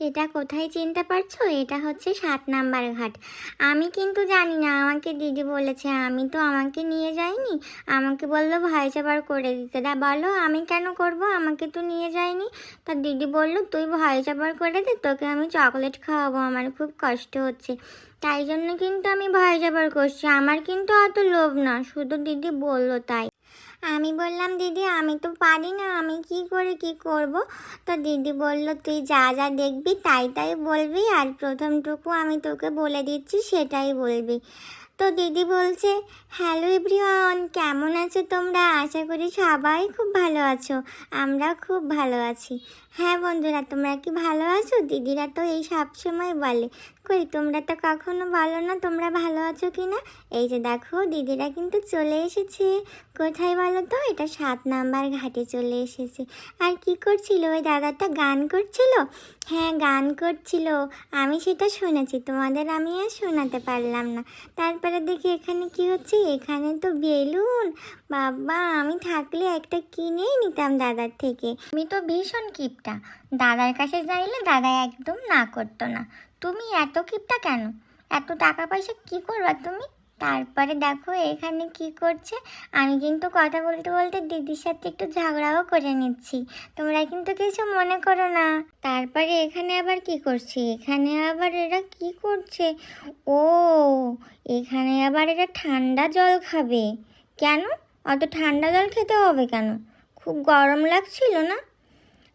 এটা কোথায় চিনতে পারছ? এটা হচ্ছে সাত নাম্বার ঘাট। আমি কিন্তু জানি না, আমাকে দিদি বলেছে। আমি তো আমাকে নিয়ে যাইনি। আমাকে বলল ভাই চাবার করে দিতে। দা বলো, আমি কেন করব? আমাকে তো নিয়ে যায়নি। তা দিদি বলল, তুই ভাই চাবার করে দে, তোকে আমি চকলেট খাওয়াবো। আমার খুব কষ্ট হচ্ছে। তাই জন্য কিন্তু আমি ভয় যাবার করছি। আমার কিন্তু অত লোভ না, শুধু দিদি বলল তাই। আমি বললাম, দিদি, আমি তো পারি না, আমি কি করে কি করব? তো দিদি বলল, তুই যা যা দেখবি, তাই তাই বলবি আর প্রথমটুকু আমি তোকে বলে দিচ্ছি, সেটাই বলবি। তো দিদি বলছে, হ্যালো এভরিওয়ান, কেমন আছো তোমরা? আশা করি সবাই খুব ভালো আছো, আমরা খুব ভালো আছি। হ্যাঁ বন্ধুরা, তোমরা কি ভালো আছো? দিদিরা তো এই সবসময় বলে কই তোমরা তো কখনো বলো না তোমরা ভালো আছো কি না এই যে দেখো, দিদিরা কিন্তু চলে এসেছে। কোথায় বলো তো? এটা সাত নাম্বার ঘাটে চলে এসেছে। আর কি করছিল? ওই দাদাটা গান করছিল? হ্যাঁ গান করছিল। আমি সেটা শুনেছি। তোমাদের আমি আর শোনাতে পারলাম না। তারপরে দেখি এখানে কি হচ্ছে? এখানে তো বেলুন। বাবা, আমি থাকলে একটা কিনেই নিতাম দাদার থেকে। আমি তো ভীষণ কিপটা। দাদার কাছে যাইলে দাদা একদম না করতো না। তুমি এত কিপটা কেন? এত টাকা পয়সা কি করবা তুমি? তারপরে দেখো এখানে কি করছে? আমি কিন্তু কথা বলতে বলতে দিদির সাথে একটু ঝগড়াও করে নিচ্ছি। তোমরা কিন্তু কিছু মনে করো না। তারপরে এখানে আবার কি করছে? এখানে আবার এরা কি করছে? ও, এখানে আবার এরা ঠান্ডা জল খাবে। কেন? অত ঠান্ডা জল খেতে হবে কেন? খুব গরম লাগছিল না?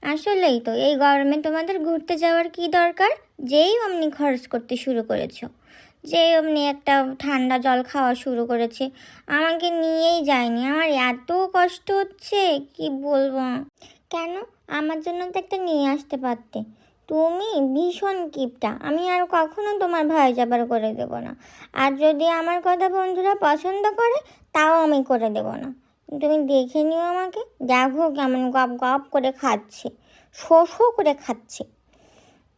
আসলেই তো, এই গরমে তোমাদের ঘুরতে যাওয়ার কি দরকার? যেই অমনি খরচ করতে শুরু করেছ। যে অমনি একটা ঠান্ডা জল খাওয়া শুরু করেছে। আমাকে নিয়েই যায়নি, আমার এত কষ্ট হচ্ছে, কি বলব? কেন? আমার জন্য তো একটা নিয়ে আসতে পারতে। তুমি ভীষণ কিপটা, আমি আর কখনো তোমার ভাই যাবার করে দেব না। আর যদি আমার কথা বন্ধুরা পছন্দ করে, তাও আমি করে দেব না। তুমি দেখে নিও আমাকে। দেখো কেমন গপ গপ করে খাচ্ছে, শো শো করে খাচ্ছে।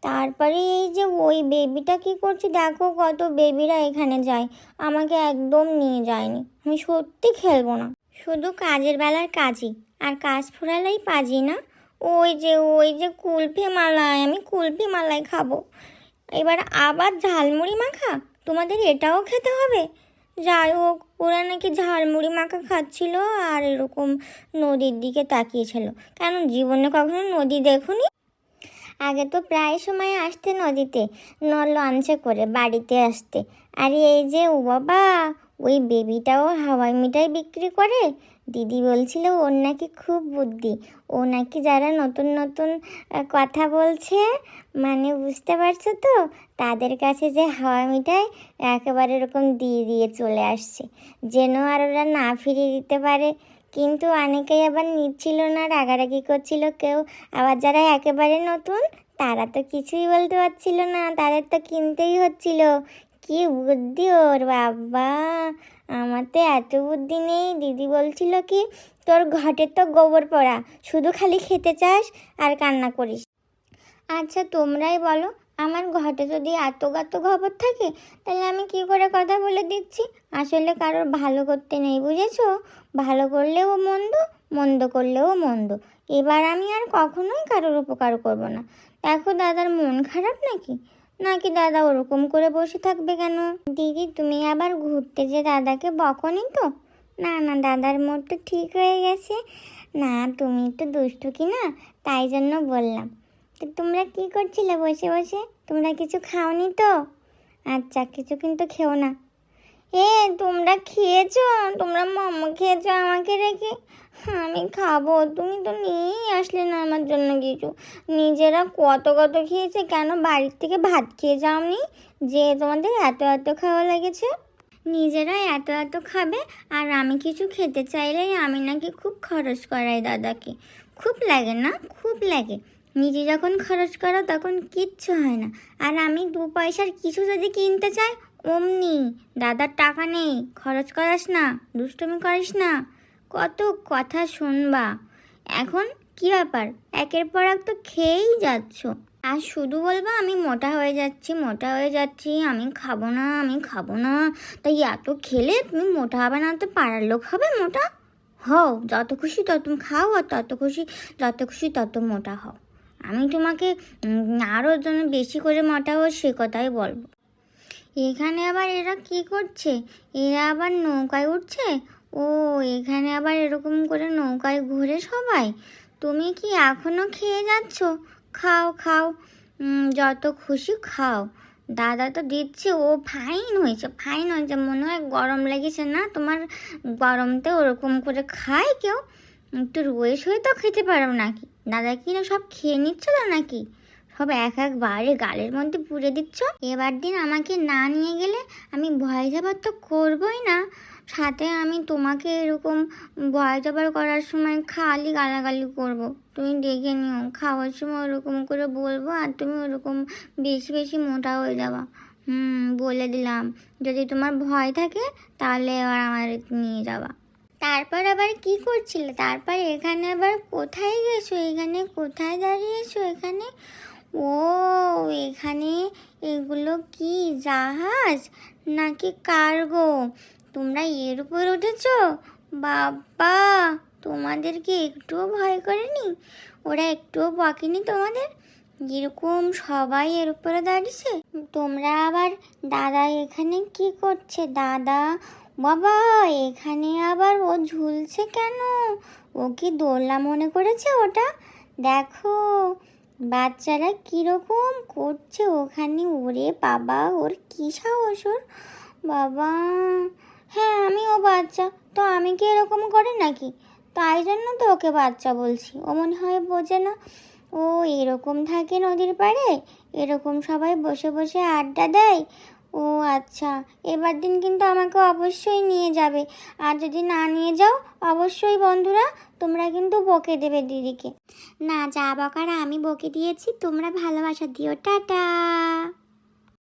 তারপরে এই যে ওই বেবিটা কি করছে, দেখো কত বেবিরা এখানে যায়। আমাকে একদম নিয়ে যায়নি। আমি সত্যি খেলব না। শুধু কাজের বেলার কাজই, আর কাজ ফুরালেই পাজি না। ওই যে ওই যে কুলফি মালাই, আমি কুলফি মালাই খাব। এবার আবার ঝালমুড়ি মাখা? তোমাদের এটাও খেতে হবে? যাই হোক ওরা নাকি ঝালমুড়ি মাখা খাচ্ছিল আর এরকম নদীর দিকে তাকিয়েছিল। কেন জীবনে কখনো নদী দেখুনি? আগে তো প্রায় সময় আসতে নদীতে ন লঞ্চে করে বাড়িতে আসতে। আর এই যে ও বাবা ওই বেবিটাও হাওয়াই মিঠাই বিক্রি করে? দিদি বলছিল, ওর নাকি খুব বুদ্ধি। ও নাকি যারা নতুন নতুন কথা বলছে মানে বুঝতে পারছ তো? তাদের কাছে যে হাওয়া মিঠাই, একেবারে এরকম দিয়ে দিয়ে চলে আসছে। যেন আর ওরা না ফিরিয়ে দিতে পারে। কিন্তু অনেকেই আবার নিচ্ছিল না, রাগারাগি করছিল কেউ। আবার যারা একেবারে নতুন, তারা তো কিছুই বলতে পারছিল না। তাদের তো কিনতেই হচ্ছিল। কি বুদ্ধি ওর বাবা? আমার তো এত বুদ্ধি নেই। দিদি বলছিল কি, তোর ঘটে তো গোবর পড়া। শুধু খালি খেতে চাস আর কান্না করিস। আচ্ছা তোমরাই বলো। আমার ঘটে যদি এত গাত খবর থাকে, তাহলে আমি কি করে কথা বলে দিচ্ছি? আসলে কারোর ভালো করতে নেই, বুঝেছ? ভালো করলেও মন্দ মন্দ করলেও মন্দ। এবার আমি আর কখনোই কারোর উপকার করব না। দেখো, দাদার মন খারাপ নাকি? নাকি দাদা ওরকম করে বসে থাকবে কেন? দিদি, তুমি আবার ঘুরতে যে দাদাকে বকনি তো? না না, দাদার তো ঠিক হয়ে গেছে। না, তুমি একটু দুষ্টু কি না তাই জন্য বললাম। তো তোমরা কি করছিলে বসে বসে? তোমরা কিছু খাওনি তো? আচ্ছা কিছু কিন্তু খেও না। এ, তোমরা খেয়েছো? তোমরা মোমো খেয়েছো আমাকে রেখে? আমি খাব। তুমি তো নিয়েই আসলে না আমার জন্য কিছু। নিজেরা কত কত খেয়েছে, কেন বাড়ির থেকে ভাত খেয়ে যাওনি? যে তোমাদের এত এত খাওয়া লেগেছে। নিজেরা এত এত খাবে, আর আমি কিছু খেতে চাইলেই আমি নাকি খুব খরচ করাই দাদাকে। খুব লাগে না? খুব লাগে। নিজে যখন খরচ করো তখন কিচ্ছু হয় না। আর আমি দু পয়সার কিছু যদি কিনতে চাই, অমনি। দাদার টাকা নেই। খরচ করাস না, দুষ্টুমি করিস না। কত কথা শুনবা। এখন কি ব্যাপার? একের পর এক তো খেয়েই যাচ্ছ। আর শুধু বলবা, আমি মোটা হয়ে যাচ্ছি, মোটা হয়ে যাচ্ছি, আমি খাব না, আমি খাব না। তাই এত খেলে তুমি মোটা হবে না, তো পাড়ার লোক হবে মোটা? হও, যত খুশি তত খাও, আর তত খুশি, যত খুশি তত মোটা হও। আমি তোমাকে আরও জন্য বেশি করে মোটাবো সে কথাই বলব। এখানে আবার এরা কি করছে? এরা আবার নৌকায় উঠছে? ও, এখানে আবার এরকম করে নৌকায় ঘুরে সবাই? তুমি কি এখনও খেয়ে যাচ্ছ? খাও খাও। যত খুশি খাও। দাদা তো দিচ্ছে, ও ফাইন হয়েছে ফাইন হয়েছে। মনে হয় গরম লেগেছে না? তোমার গরমতে ওরকম করে খায় কেউ? একটু রয়েস হয়ে তো খেতে পারো নাকি? দাদা কি না সব খেয়ে নিচ্ছিল নাকি? সব এক একবারে গালের মধ্যে পুড়ে দিচ্ছ? এবার দিন আমাকে না নিয়ে গেলে আমি ভয় যাবার তো করবই না। সাথে আমি তোমাকে এরকম ভয় যাবার করার সময় খালি গালাগালি করব। তুমি দেখে নিও, খাওয়ার সময় ওরকম করে বলব আর তুমি ওরকম বেশি বেশি মোটা হয়ে যাবা। হুম, বলে দিলাম। যদি তোমার ভয় থাকে তাহলে এবার আমার নিয়ে যাবা। তারপর আবার কি করছিলে? তারপর এখানে আবার কোথায় গেছো? এখানে কোথায় দাঁড়িয়েছো এখানে? ও, এখানে এগুলো কি? জাহাজ? নাকি কার্গো তোমরা এর উপর উঠেছো? বাবা, তোমাদেরকে একটুও ভয় করেনি? ওরা একটুও বকেনি তোমাদের? এরকম সবাই এর উপরে দাঁড়িয়েছে, তোমরা আবার দাদা এখানে কি করছে? দাদা, বাবা, এখানে আবার ও ঝুলছে কেন? ও কি দোলনা মনে করেছে ওটা? দেখো, বাচ্চারা কীরকম করছে ওখানে? ওরে বাবা, ওর কী সাহস ওর? বাবা বাচ্চা? তো আমি কি এরকম করি নাকি? তাই জন্য তো ওকে বাচ্চা বলছি। ও মনে হয় বোঝে না। ও এরকম থাকে নদীর পাড়ে? এরকম সবাই বসে বসে আড্ডা দেয়? ও আচ্ছা এবার দিন কিন্তু আমাকে অবশ্যই নিয়ে যাবে। আর যদি না নিয়ে যাও, অবশ্যই বন্ধুরা, তোমরা কিন্তু বকে দেবে দিদিকে। না, যা বকার আমি বকে দিয়েছি। তোমরা ভালোবাসা দিও, টাটা।